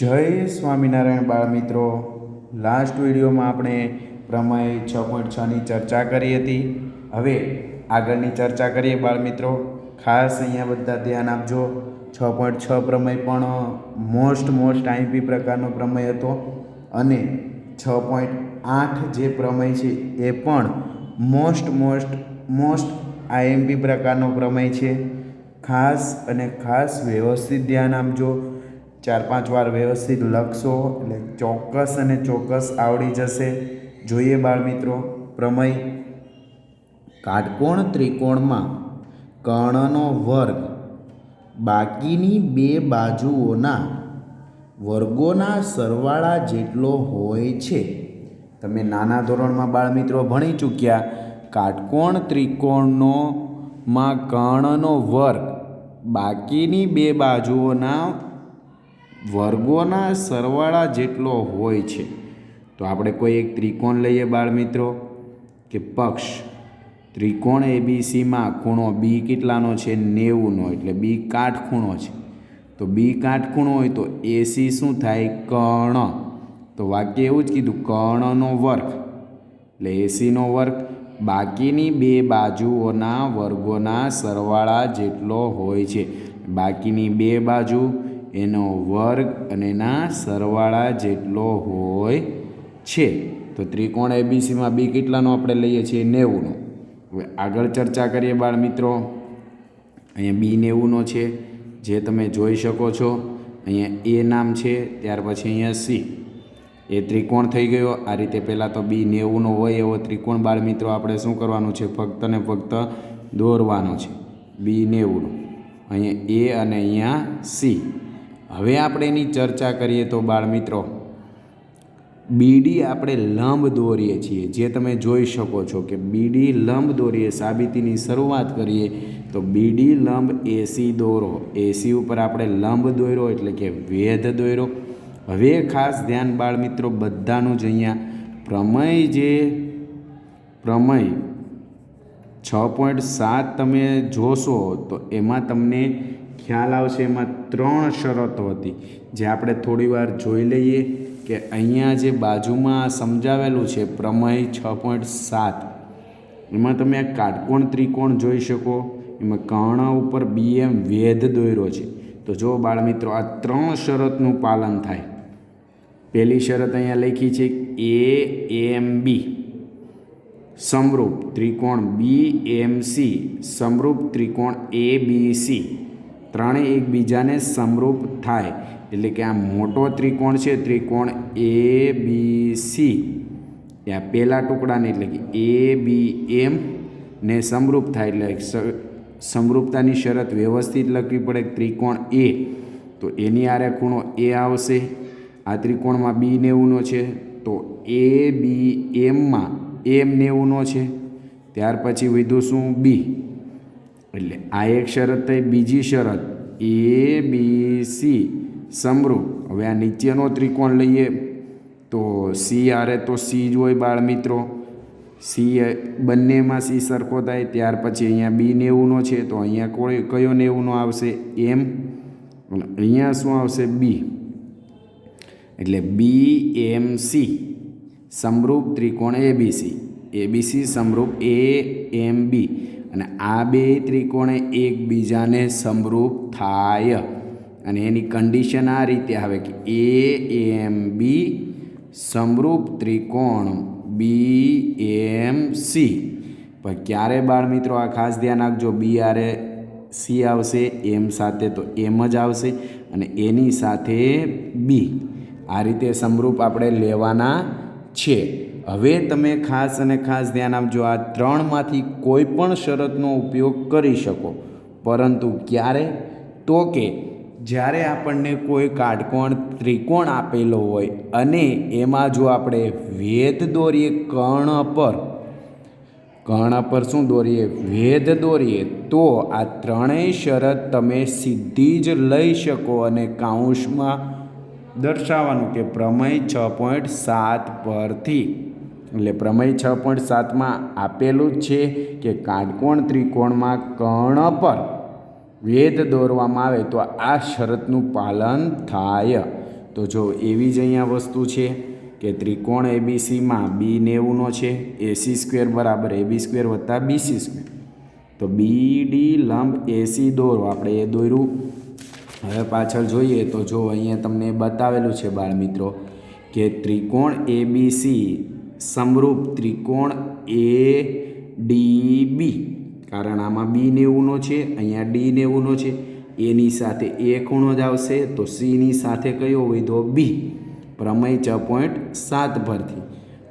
જય સ્વામિનારાયણ બાળ મિત્રો લાસ્ટ વિડીયોમાં આપણે પ્રમેય છ પોઈન્ટ છની ચર્ચા કરી હતી. હવે આગળની ચર્ચા કરીએ બાળ મિત્રો ખાસ અહીંયા બધા ધ્યાન આપજો. છ પોઈન્ટ છ પ્રમેય પણ મોસ્ટ મોસ્ટ આઈપી પ્રકારનો પ્રમેય હતો. અને છ પોઈન્ટ આઠ જે પ્રમેય છે એ પણ મોસ્ટ મોસ્ટ મોસ્ટ આઈએમપી પ્રકારનો પ્રમેય છે. ખાસ અને ખાસ વ્યવસ્થિત ધ્યાન આપજો. ચાર પાંચ વાર વ્યવસ્થિત લખશો એટલે ચોક્કસ અને ચોક્કસ આવડી જશે. જોઈએ બાળમિત્રો પ્રમય. કાટકોણ ત્રિકોણમાં કર્ણનો વર્ગ. બાકીની બે બાજુઓના વર્ગોના સરવાળા જેટલો હોય છે. તમે નાના ધોરણમાં બાળમિત્રો ભણી ચૂક્યા. કાટકોણ ત્રિકોણનો માં કર્ણનો વર્ગ. બાકીની બે બાજુઓના વર્ગોના સરવાળા જેટલો હોય છે. તો આપણે કોઈ એક ત્રિકોણ લઈએ બાળ મિત્રો, કે પક્ષ. ત્રિકોણ એબીસીમાં ખૂણો બી કેટલાનો છે? નેવુંનો, એટલે બી કાટખૂણો છે. તો બી કાટખૂણો હોય તો એસી શું થાય? કર્ણ. તો વાક્ય એવું જ કીધું, કર્ણનો વર્ગ. એટલે એસીનો વર્ગ. બાકીની બે બાજુઓના વર્ગોના સરવાળા જેટલો હોય છે. બાકીની બે બાજુ એનો વર્ગ અને એના સરવાળા જેટલો હોય છે. તો ત્રિકોણ એબીસીમાં બી કેટલાનો આપણે લઈએ છીએ? નેવુંનો. હવે આગળ ચર્ચા કરીએ બાળ મિત્રો. અહીંયા બી નેવુંનો છે, જે તમે જોઈ શકો છો. અહીંયા એ નામ છે, ત્યાર પછી અહીંયા સી એ ત્રિકોણ થઈ ગયો. આ રીતે પહેલાં તો બી નેવુંનો હોય એવો ત્રિકોણ. બાળ મિત્રો, આપણે શું કરવાનું છે? ફક્ત ને ફક્ત દોરવાનો છે. બી નેવુંનો. અહીંયા એ અને અહીંયા સી હવે આપણે એની ચર્ચા કરીએ તો બાળમિત્રો બીડી આપણે લંબ દોરીએ છીએ. જે તમે જોઈ શકો છો કે બીડી લંબ દોરીએ, સાબિતીની શરૂઆત કરીએ તો બીડી લંબ એસી દોરો. એસી ઉપર આપણે લંબ દોર્યો એટલે કે વેધ દોર્યો. હવે ખાસ ધ્યાન બાળમિત્રો બધાનું જ અહીંયા પ્રમેય જે, પ્રમેય છ પોઈન્ટ સાત તમે જોશો તો એમાં તમને ખ્યાલ આવશે એમાં ત્રણ શરતો હતી. જે આપણે થોડી વાર જોઈ લઈએ કે અહીંયા જે બાજુમાં સમજાવેલું છે, પ્રમેય છ પોઈન્ટ સાત. એમાં તમે આ કાટકોણ ત્રિકોણ જોઈ શકો. એમાં કર્ણ ઉપર બીએમ વેધ દોર્યો છે. તો જો બાળમિત્રો, આ ત્રણ શરતનું પાલન થાય. પહેલી શરત અહીંયા લખી છે એ એમ બી સમરૂપ ત્રિકોણ બી એમ સી સમરૂપ ત્રિકોણ એ બી સી ત્રણેય એકબીજાને સમરૂપ થાય. એટલે કે આ મોટો ત્રિકોણ છે, ત્રિકોણ એ બી સી ત્યાં પહેલા ટુકડાને એટલે કે એ બી એમ ને સમરૂપ થાય. એટલે સમરૂપતાની શરત વ્યવસ્થિત લખવી પડે ત્રિકોણ એ તો એની આરે ખૂણો એ આવશે. આ ત્રિકોણમાં બી નેવુંનો છે. તો એ બી એમમાં એમ નેવુંનો છે. ત્યાર પછી વીધું શું? બી એટલે આ એક શરત થઈ, બીજી શરત, એ, બી, સી, સમરૂપ. હવે આ નીચેનો ત્રિકોણ લઈએ તો સી આરે તો સી જ હોય બાળ મિત્રો સી બંનેમાં સી સરખો થાય, ત્યાર પછી અહીંયા બી નેવુંનો છે, તો અહીંયા કોઈ, કયો નેવુંનો આવશે? એમ. અહીંયા શું આવશે? બી. એટલે બી, એમ, સી. સમરૂપ ત્રિકોણ એબીસી એબીસી સમરૂપ એ, એમ, બી. આ બે ત્રિકોણે એકબીજાને સમરૂપ થાય. અને એની કન્ડિશન આ રીતે આવે કે એ એમ બી સમરૂપ ત્રિકોણ બી એમ સી પણ ક્યારે બાળ મિત્રો આ ખાસ ધ્યાન રાખજો બી આરે સી આવશે એમ સાથે તો એમ જ આવશે અને એની સાથે બી આ રીતે સમરૂપ આપણે લેવાના છે. હવે તમે ખાસ અને ખાસ ધ્યાન આપજો, આ ત્રણમાંથી કોઈ પણ શરતનો ઉપયોગ કરી શકો. પરંતુ ક્યારે? તો કે જ્યારે આપણને કોઈ કાટકોણ ત્રિકોણ આપેલો હોય અને એમાં જો આપણે વેદ દોરીએ કર્ણ પર કર્ણ પર શું દોરીએ? વેદ દોરીએ, તો આ ત્રણેય શરત તમે સીધી જ લઈ શકો અને કાઉન્સમાં દર્શાવવાનું કે પ્રમેય છ પોઈન્ટ સાત પરથી એટલે પ્રમેય છ પોઈન્ટ સાતમાં આપેલું જ છે કે કાટકોણ ત્રિકોણમાં કર્ણ પર વેદ દોરવામાં આવે તો આ શરતનું પાલન થાય. તો તો જો એવી જ અહીંયા વસ્તુ છે કે ત્રિકોણ એબીસીમાં બી નેવુંનો છે, એસી સ્ક્વેર બરાબર, એબી સ્ક્વેર વત્તા બીસી સ્ક્વેર. તો બી ડી લંબ એસી દોરો, આપણે એ દોર્યું. હવે પાછળ જોઈએ તો જો અહીંયા તમને બતાવેલું છે બાળમિત્રો કે ત્રિકોણ એબીસી સમરૂપ ત્રિકોણ એ, ડી, બી. કારણ આમાં બી નેવુંનો છે, અહીંયા ડી નેવુંનો છે. એની સાથે એ ખૂણો જ આવશે, તો સીની સાથે કયો વિધો બી. પ્રમેય છ પોઈન્ટ સાત પરથી.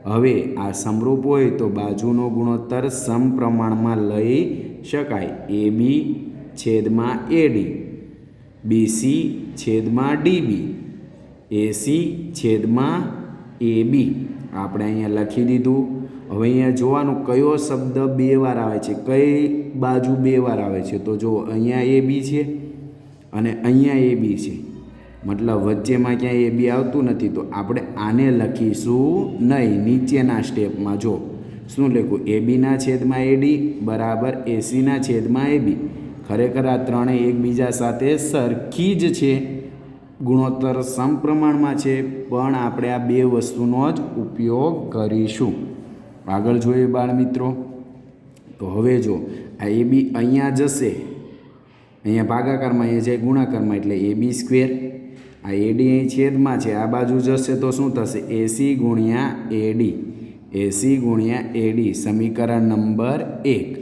હવે આ સમરૂપ હોય તો બાજુનો ગુણોત્તર સમપ્રમાણમાં લઈ શકાય. એ બી છેદમાં એડી બીસી છેદમાં ડીબી એસી છેદમાં એ બી. આપણે અહીંયા લખી દીધું. હવે અહીંયા જોવાનું કયો શબ્દ બે વાર આવે છે. કઈ બાજુ બે વાર આવે છે. તો જો અહીંયા એ બી છે અને અહીંયા એ બી છે. મતલબ વચ્ચેમાં ક્યાંય એ બી આવતું નથી. તો આપણે આને લખીશું નહીં. નીચેના સ્ટેપમાં જો. શું લખ્યું? એ બીના છેદમાં એડી બરાબર એસીના છેદમાં એ બી. ખરેખર આ ત્રણેય એકબીજા સાથે સરખી જ છે. ગુણોત્તર સમપ્રમાણમાં છે, પણ આપણે આ બે વસ્તુનો જ ઉપયોગ કરીશું. આગળ જોઈએ બાળમિત્રો. તો હવે જો, આ એ બી અહીંયા જશે. અહીંયા ભાગાકારમાં, અહીંયા જાય ગુણાકારમાં, એટલે એ બી સ્ક્વેર. આ એડી અહીં છેદમાં છે, આ બાજુ જશે તો શું થશે? એસી ગુણ્યા એડી એસી ગુણ્યા એડી સમીકરણ નંબર એક.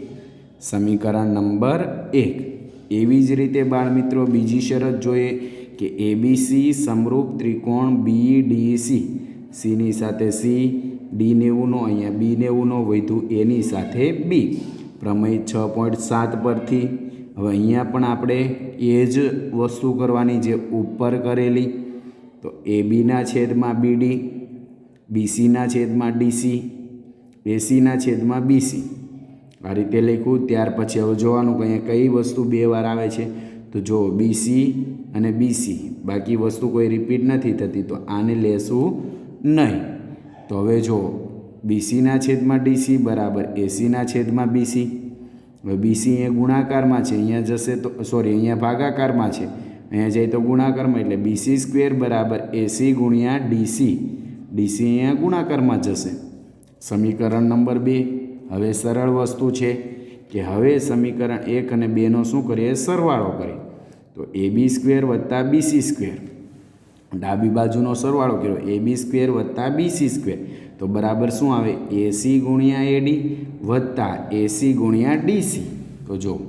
સમીકરણ નંબર એક. એવી જ રીતે બાળમિત્રો, બીજી શરત જોઈએ. કે એબીસી સમરૂપ ત્રિકોણ બી ડી સી સીની સાથે સી ડી નેવુંનો અહીંયા બી નેવુંનો વધ્યું એની સાથે બી પ્રમેય છ પોઈન્ટ સાત પરથી હવે અહીંયા પણ આપણે એ જ વસ્તુ કરવાની જે ઉપર કરેલી. તો એ બીના છેદમાં બીડી બીસીના છેદમાં ડીસી એસીના છેદમાં બીસી આ રીતે લખ્યું, ત્યાર પછી હવે જોવાનું કે અહીંયા કઈ વસ્તુ બે વાર આવે છે. તો જો બીસી અને બીસી બાકી વસ્તુ કોઈ રિપીટ નથી થતી, તો આને લેશું નહીં. તો હવે જો બીસીના છેદમાં ડીસી બરાબર એસીના છેદમાં બીસી હવે બીસી અહીંયા ગુણાકારમાં છે, અહીંયા જશે તો સોરી અહીંયા ભાગાકારમાં છે. અહીંયા જાય તો ગુણાકારમાં, એટલે બીસી સ્ક્વેર બરાબર એસી ગુણ્યા ડીસી ડીસી અહીંયા ગુણાકારમાં જશે. સમીકરણ નંબર બે. હવે સરળ વસ્તુ છે કે હવે સમીકરણ એક અને બેનો શું કરીએ? સરવાળો કરીએ. તો એ બી સ્ક્વેર વત્તા બીસી સ્ક્વેર. ડાબી બાજુનો સરવાળો કર્યો, એ બી સ્ક્વેર વત્તા બીસી સ્ક્વેર. તો બરાબર શું આવે? એસી ગુણ્યા એડી વત્તા એસી ગુણ્યા ડીસી તો જો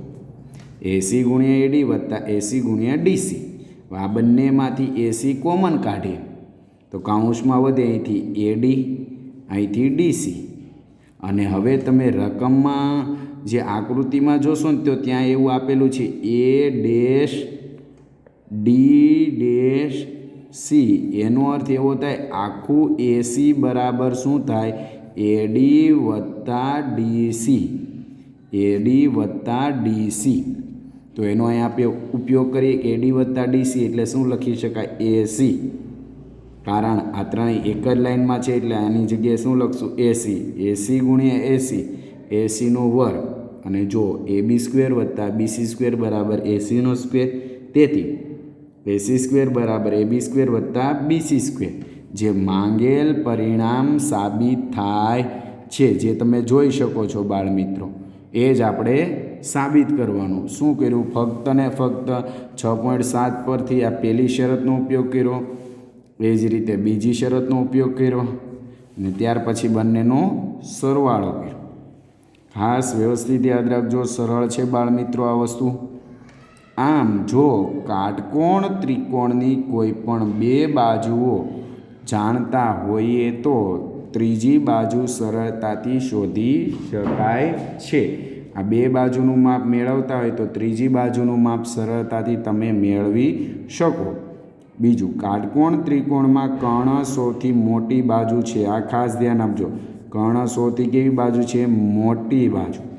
એસી ગુણ્યા એડી વત્તા એસી ગુણ્યા ડીસી આ બંનેમાંથી એસી કોમન કાઢીએ તો કાઉન્સમાં વધે અહીંથી એડી અહીંથી ડીસી અને હવે તમે રકમમાં જે આકૃતિમાં જોશો ને તો ત્યાં એવું આપેલું છે A dash D dash C એનો અર્થ એવો થાય, આખું એસી બરાબર શું થાય? એડી વત્તા ડીસી એડી વત્તા ડીસી તો એનો અહીં આપણે ઉપયોગ કરીએ કે એડી વત્તા ડીસી એટલે શું લખી શકાય? એસી કારણ આ ત્રણેય એક જ લાઇનમાં છે એટલે આની જગ્યાએ શું લખશું? એસી એસી ગુણ્યા એસી એસીનો વર્ગ. અને જો એ બી સ્ક્વેર વત્તા બીસી સ્ક્વેર બરાબર એસીનો સ્ક્વેર તેથી એસી સ્ક્વેર બરાબર એ બી સ્ક્વેર વત્તા બીસી સ્ક્વેર જે માંગેલ પરિણામ સાબિત થાય છે, જે તમે જોઈ શકો છો બાળ મિત્રો. એ જ આપણે સાબિત કરવાનું. શું કર્યું? ફક્ત ને ફક્ત છ પોઈન્ટ સાત પરથી આ પહેલી શરતનો ઉપયોગ કર્યો. એ જ રીતે બીજી શરતનો ઉપયોગ કર્યો. અને ત્યાર પછી બંનેનો સરવાળો કર્યો. ખાસ વ્યવસ્થિત યાદ રાખજો, સરળ છે બાળમિત્રો આ વસ્તુ. આમ, જો કાટકોણ ત્રિકોણની કોઈ પણ બે બાજુઓ જાણતા હોઈએ તો ત્રીજી બાજુ સરળતાથી શોધી શકાય છે. આ બે બાજુનું માપ મેળવતા હોય તો ત્રીજી બાજુનું માપ સરળતાથી તમે મેળવી શકો. બીજું, કાટકોણ ત્રિકોણમાં કર્ણ સૌથી મોટી બાજુ છે. આ ખાસ ધ્યાન આપજો. કર્ણ સૌથી કેવી બાજુ છે? મોટી બાજુ.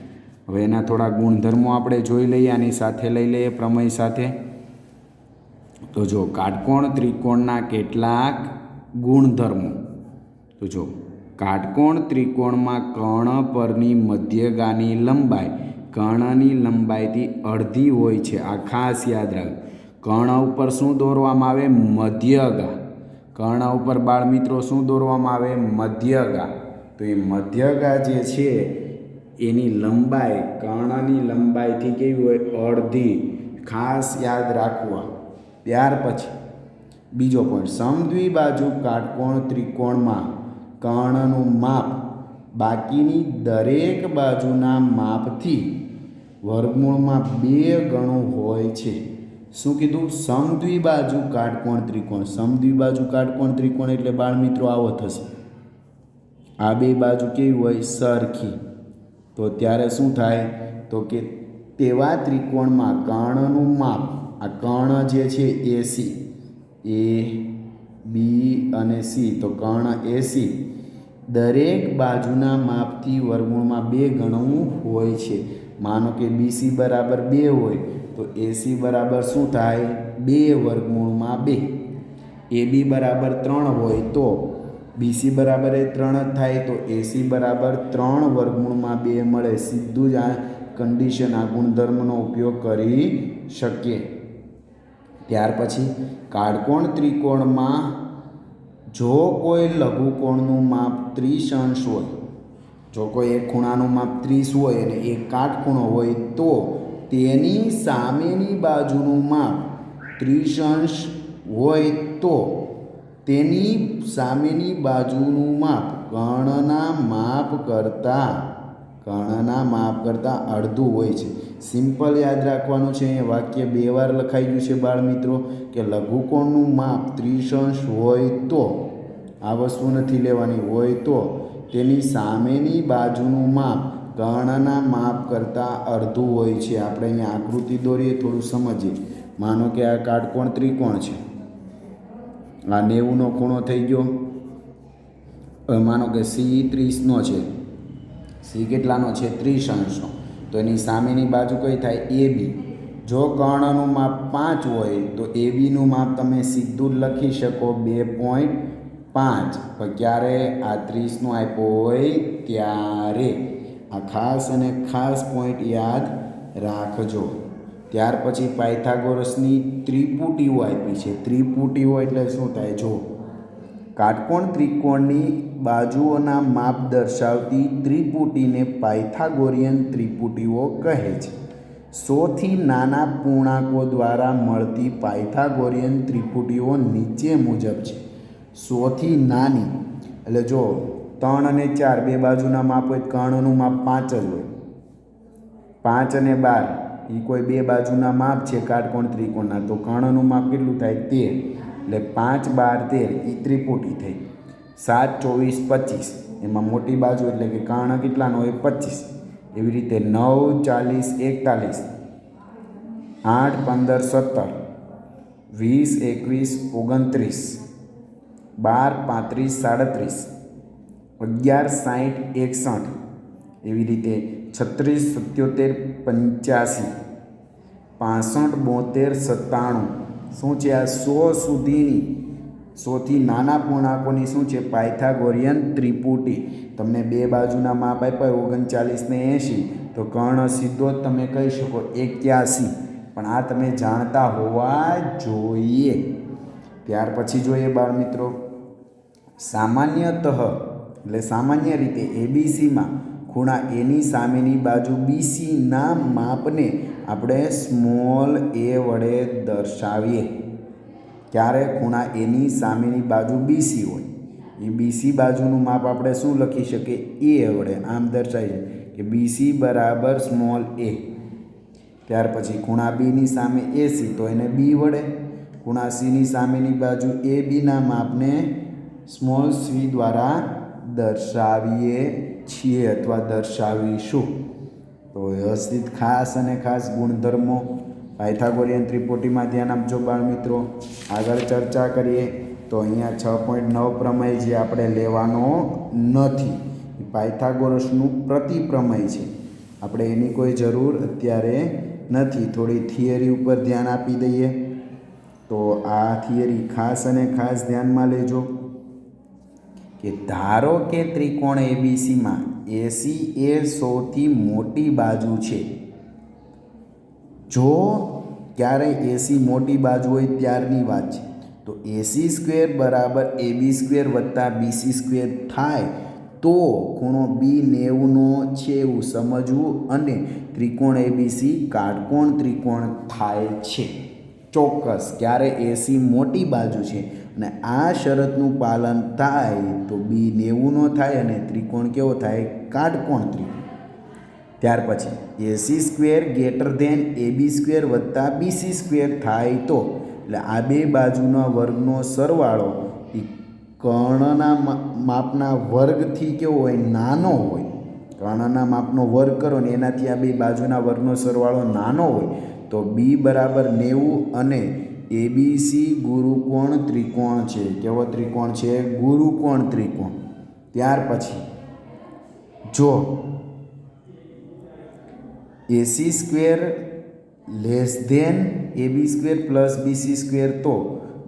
હવે એના થોડા ગુણધર્મો આપણે જોઈ લઈએ, આની સાથે લઈ લઈએ પ્રમેય સાથે. તો જો, કાટકોણ ત્રિકોણના કેટલાક ગુણધર્મો. તો જો, કાટકોણ ત્રિકોણમાં કર્ણ પરની મધ્યગાની લંબાઈ, કર્ણની લંબાઈથી અડધી હોય છે. આ ખાસ યાદ રાખ. કર્ણ ઉપર શું દોરવામાં આવે? મધ્યગા. કર્ણ ઉપર બાળ મિત્રો શું દોરવામાં આવે? મધ્યગા. તો એ મધ્યગા જે છે, એની લંબાઈ, કર્ણની લંબાઈથી કેવી હોય? અડધી. ખાસ યાદ રાખવા. ત્યાર પછી, બીજો પોઈન્ટ સમદ્વી બાજુ કાટકોણ ત્રિકોણમાં કર્ણનું માપ બાકીની દરેક બાજુના માપથી વર્ગમૂળમાં બે ગણું હોય છે. શું કીધું? સમદ્વી બાજુ કાટકોણ ત્રિકોણ. સમદ્વી બાજુ કાટકોણ ત્રિકોણ એટલે બાળ મિત્રો, આવો થશે. આ બે બાજુ કેવી હોય? સરખી. તો ત્યારે શું થાય? તો કે તેવા ત્રિકોણમાં કર્ણનું માપ, આ કર્ણ જે છે એ સી, એ બી અને સી, તો કર્ણ એસી દરેક બાજુના માપથી વર્ગમૂળમાં બે ગણવું હોય છે. માનો કે બીસી બરાબર બે હોય, તો એસી બરાબર શું થાય? બે વર્ગમૂળમાં બે. એ બી બરાબર ત્રણ હોય તો બીસી બરાબર એ ત્રણ જ થાય તો એસી બરાબર ત્રણ વર્ગમૂળમાં બે મળે. સીધું જ આ કન્ડિશન આ ગુણધર્મનો ઉપયોગ કરી શકીએ. ત્યાર પછી કાળકોણ ત્રિકોણમાં જો કોઈ લઘુકોણનું માપ ત્રીસ અંશ હોય, જો કોઈ એક ખૂણાનું માપ ત્રીસ હોય અને એક કાટખૂણો હોય, તો તેની સામેની બાજુનું માપ ત્રીસ અંશ હોય તો તેની સામેની બાજુનું માપ કર્ણના માપ કરતાં કર્ણના માપ કરતાં અડધું હોય છે. સિમ્પલ યાદ રાખવાનું છે એ વાક્ય બે વાર લખાઈ ગયું છે બાળ મિત્રો, કે લઘુકોણનું માપ ત્રીસ અંશ હોય તો, આ વસ્તુ નથી લેવાની, હોય તો, તેની સામેની બાજુનું માપ કર્ણના માપ કરતાં અડધું હોય છે. આપણે અહીંયા આકૃતિ દોરીએ, થોડું સમજીએ. માનો કે આ કાટકોણ ત્રિકોણ છે. આ નેવુંનો ખૂણો થઈ ગયો. માનો કે સી ત્રીસનો છે. સી કેટલાનો છે? ત્રીસ અંશનો તો એની સામેની બાજુ કઈ થાય? એ બી. જો કર્ણનું માપ પાંચ હોય, તો એ બીનું માપ તમે સીધું લખી શકો બે પોઈન્ટ પાંચ. પણ ક્યારે આ ત્રીસનો આપ્યો હોય? ત્યારે આ ખાસ અને ખાસ પોઈન્ટ યાદ રાખજો. ત્યાર પછી પાયથાગોરસની ત્રિપુટીઓ આપી છે. ત્રિપુટીઓ એટલે શું થાય? જો, કાટકોણ ત્રિકોણની બાજુઓના માપ દર્શાવતી ત્રિપુટીને પાયથાગોરિયન ત્રિપુટીઓ કહે છે. સોથી નાના પૂર્ણાંકો દ્વારા મળતી પાયથાગોરિયન ત્રિપુટીઓ નીચે મુજબ છે. સોથી નાની, એટલે જો, ત્રણ અને ચાર, બે બાજુના માપ હોય કર્ણનું માપ પાંચ જ હોય. પાંચ અને બાર એ કોઈ બે બાજુના માપ છે, કાટકોણ ત્રિકોણના. તો કર્ણનું માપ કેટલું થાય? તેર. એટલે પાંચ બાર તેર એ ત્રિપુટી થઈ. સાત, ચોવીસ, પચીસ. એમાં મોટી બાજુ એટલે કે કર્ણ કેટલાનો હોય? પચીસ. એવી રીતે નવ, ચાલીસ, એકતાલીસ. આઠ, પંદર, સત્તર. વીસ, એકવીસ, ઓગણત્રીસ. બાર, પાંત્રીસ, સાડત્રીસ. અગિયાર સાઠ એકસઠ. એવી રીતે છત્રીસ, સત્યોતેર પંચ્યાસી, પાસઠ બોતેર સત્તાણું. શું છે આ સો સુધીની? સોથી નાના પૂર્ણાંકોની શું છે? પાયથાગોરિયન ત્રિપુટી. તમને બે બાજુના માપ આપ્યા, ઓગણચાલીસ ને એંશી. તો કર્ણ સીધો જ તમે કહી શકો, એક્યાસી. પણ આ તમે જાણતા હોવા જોઈએ. ત્યાર પછી જોઈએ બાળ મિત્રો, સામાન્યતઃ, એટલે સામાન્ય રીતે એબીસીમાં ખૂણા એની સામેની બાજુ બીસીના માપને આપણે સ્મોલ એ વડે દર્શાવીએ. ક્યારે ખૂણા એની સામેની બાજુ બીસી હોય? એ બીસી બાજુનું માપ આપણે શું લખી શકીએ? એ વડે. આમ દર્શાવીએ કે બીસી બરાબર સ્મોલ એ ત્યાર પછી ખૂણા બીની સામે એસી તો એને બી વડે. ખૂણા સીની સામેની બાજુ એ બીના માપને સ્મોલ સી દ્વારા દર્શાવીએ. છીએ અથવા દર્શાવીશું. તો વ્યવસ્થિત ખાસ અને ખાસ ગુણધર્મો પાયથાગોરિયન ત્રિપુટીમાં ધ્યાન આપજો બાળ મિત્રો આગળ ચર્ચા કરીએ, તો અહીંયા છ પોઈન્ટ નવ પ્રમેય જે આપણે લેવાનો નથી. પાયથાગોરસનું પ્રતિપ્રમેય છે. આપણે એની કોઈ જરૂર અત્યારે નથી. થોડી થિયરી ઉપર ધ્યાન આપી દઈએ. તો આ થિયરી ખાસ અને ખાસ ધ્યાનમાં લેજો. કે ધારો કે ત્રિકોણ એબીસીમાં એસી એ સૌથી મોટી બાજુ છે. જો ક્યારે એસી મોટી બાજુ હોય ત્યારની વાત છે. તો એસી સ્ક્વેર બરાબર એબી સ્ક્વેર વત્તા બીસી સ્ક્વેર થાય તો ખૂણો બી નેવુંનો છે એવું સમજવું અને ત્રિકોણ એબીસી કાટકોણ ત્રિકોણ થાય છે. ચોક્કસ ક્યારે એસી મોટી બાજુ છે અને આ શરતનું પાલન થાય તો બી નેવુંનો થાય અને ત્રિકોણ કેવો થાય? કાટકોણ ત્રિકોણ. ત્યાર પછી AC square greater than AB square વત્તા બીસી સ્ક્વેર થાય તો એટલે આ બે બાજુના વર્ગનો સરવાળો એ કર્ણના માપના વર્ગથી કેવો હોય? નાનો હોય. કર્ણના માપનો વર્ગ કરો ને એનાથી આ બે બાજુના વર્ગનો સરવાળો નાનો હોય. તો બી બરાબર નેવું અને એબીસી ગુરુકોણ ત્રિકોણ છે? કેવો ત્રિકોણ છે? ગુરુકોણ ત્રિકોણ? ત્યાર પછી જો AC square less than AB square plus BC square તો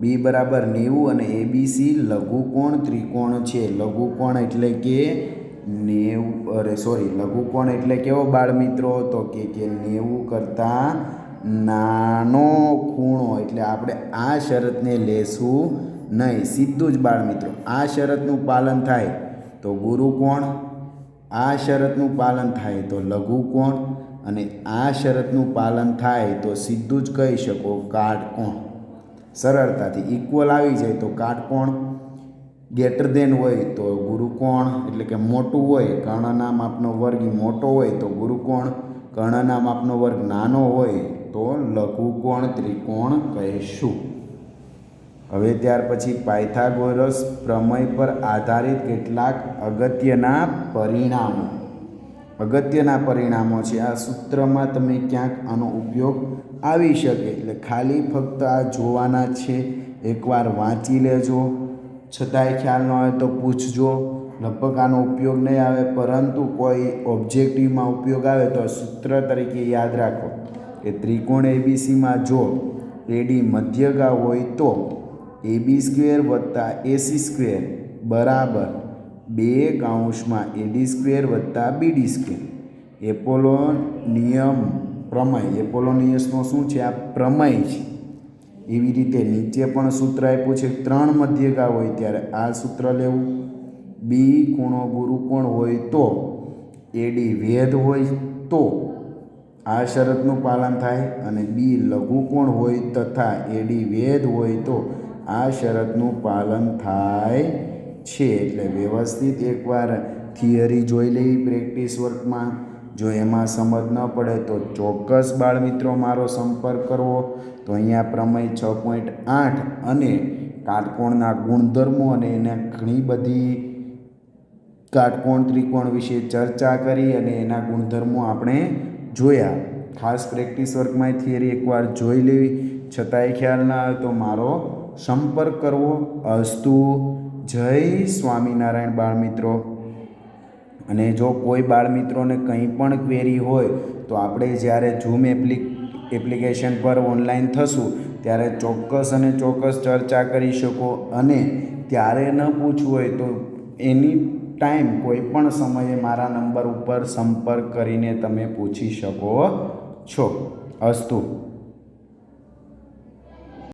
બી બરાબર નેવું અને એબીસી લઘુકોણ ત્રિકોણ છે? લઘુકોણ એટલે કે નેવું, અરે સોરી લઘુકોણ એટલે કેવો બાળ મિત્રો તો કે કે નેવું કરતાં નાનો ખૂણો એટલે આપણે આ શરતને લેશું નહીં, સીધું જ બાળમિત્રો આ શરતનું પાલન થાય તો ગુરુકોણ આ શરતનું પાલન થાય તો લઘુકોણ અને આ શરતનું પાલન થાય તો સીધું જ કહી શકો કાટકોણ સરળતાથી ઇક્વલ આવી જાય તો કાટકોણ ગેટર દેન હોય તો ગુરુકોણ એટલે કે મોટું હોય કર્ણના માપનો વર્ગ મોટો હોય તો ગુરુકોણ કર્ણના માપનો વર્ગ નાનો હોય તો લઘુકોણ ત્રિકોણ કહીશું? હવે ત્યાર પછી પાયથાગોરસ પ્રમેય પર આધારિત કેટલાક અગત્યના પરિણામો. અગત્યના પરિણામો છે. આ સૂત્રમાં તમે ક્યાંક આનો ઉપયોગ આવી શકે. એટલે ખાલી ફક્ત આ જોવાના છે. એકવાર વાંચી લેજો. છતાંય ખ્યાલ ન આવે તો પૂછજો. લગભગ આનો ઉપયોગ નહીં આવે, પરંતુ કોઈ ઓબ્જેક્ટિવમાં ઉપયોગ આવે તો સૂત્ર તરીકે યાદ રાખો. કે ત્રિકોણ એબીસીમાં જો એડી મધ્યગા હોય તો એબી સ્ક્વેર વત્તા એસી સ્ક્વેર બરાબર બે કાઉન્સમાં એડી સ્ક્વેર વત્તા બીડી સ્ક્વેર એપોલો નિયમ પ્રમેય, એપોલોનિયસનો શું છે? આ પ્રમેય છે. એવી રીતે નીચે પણ સૂત્ર આપ્યું છે, ત્રણ મધ્યગા હોય ત્યારે આ સૂત્ર લેવું. બી ખૂણો ગુરુકોણ હોય તો એડી વેધ હોય તો આ શરતનું પાલન થાય અને બી લઘુકોણ હોય તથા એડી વેદ હોય તો આ શરતનું પાલન થાય છે. એટલે વ્યવસ્થિત એકવાર થિયરી જોઈ લેવી પ્રેક્ટિસ વર્કમાં. જો એમાં સમજ ન પડે તો ચોક્કસ બાળમિત્રો મારો સંપર્ક કરવો. તો અહીંયા પ્રમેય છ પોઈન્ટ આઠ અને કાટકોણના ગુણધર્મો અને એના ઘણી બધી કાટકોણ ત્રિકોણ વિશે ચર્ચા કરી અને એના ગુણધર્મો આપણે જોયા. ખાસ પ્રેક્ટિસ વર્કમાં થિયરી એકવાર જોઈ લેવી. છતાંય ખ્યાલ ના આવે તો મારો સંપર્ક કરવો. અસ્તુ. જય સ્વામિનારાયણ બાળમિત્રો. અને જો કોઈ બાળમિત્રોને કંઈ પણ ક્વેરી હોય, તો આપણે જ્યારે ઝૂમ એપ્લિક એપ્લિકેશન પર ઓનલાઈન થશું, ત્યારે ચોક્કસ અને ચોક્કસ ચર્ચા કરી શકો. અને ત્યારે ન પૂછવું હોય તો એની ટાઈમ કોઈ પણ સમયે મારા નંબર ઉપર સંપર્ક કરીને તમે પૂછી શકો છો. અસ્તુ.